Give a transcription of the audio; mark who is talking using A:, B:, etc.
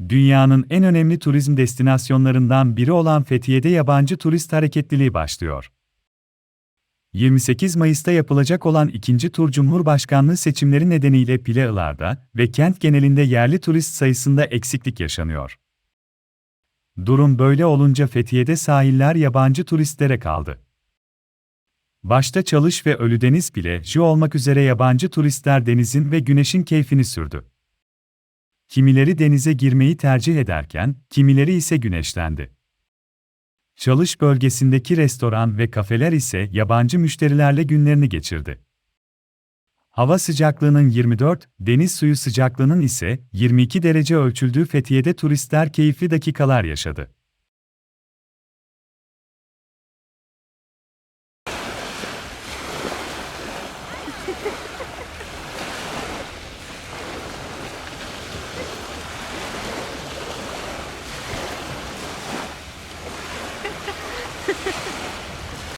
A: Dünyanın en önemli turizm destinasyonlarından biri olan Fethiye'de yabancı turist hareketliliği başlıyor. 28 Mayıs'ta yapılacak olan ikinci tur Cumhurbaşkanlığı seçimleri nedeniyle Pileılar'da ve kent genelinde yerli turist sayısında eksiklik yaşanıyor. Durum böyle olunca Fethiye'de sahiller yabancı turistlere kaldı. Başta Çalış ve Ölüdeniz bile Jü olmak üzere yabancı turistler denizin ve güneşin keyfini sürdü. Kimileri denize girmeyi tercih ederken, kimileri ise güneşlendi. Çalış bölgesindeki restoran ve kafeler ise yabancı müşterilerle günlerini geçirdi. Hava sıcaklığının 24, deniz suyu sıcaklığının ise 22 derece ölçüldüğü Fethiye'de turistler keyifli dakikalar yaşadı. ハハハハ!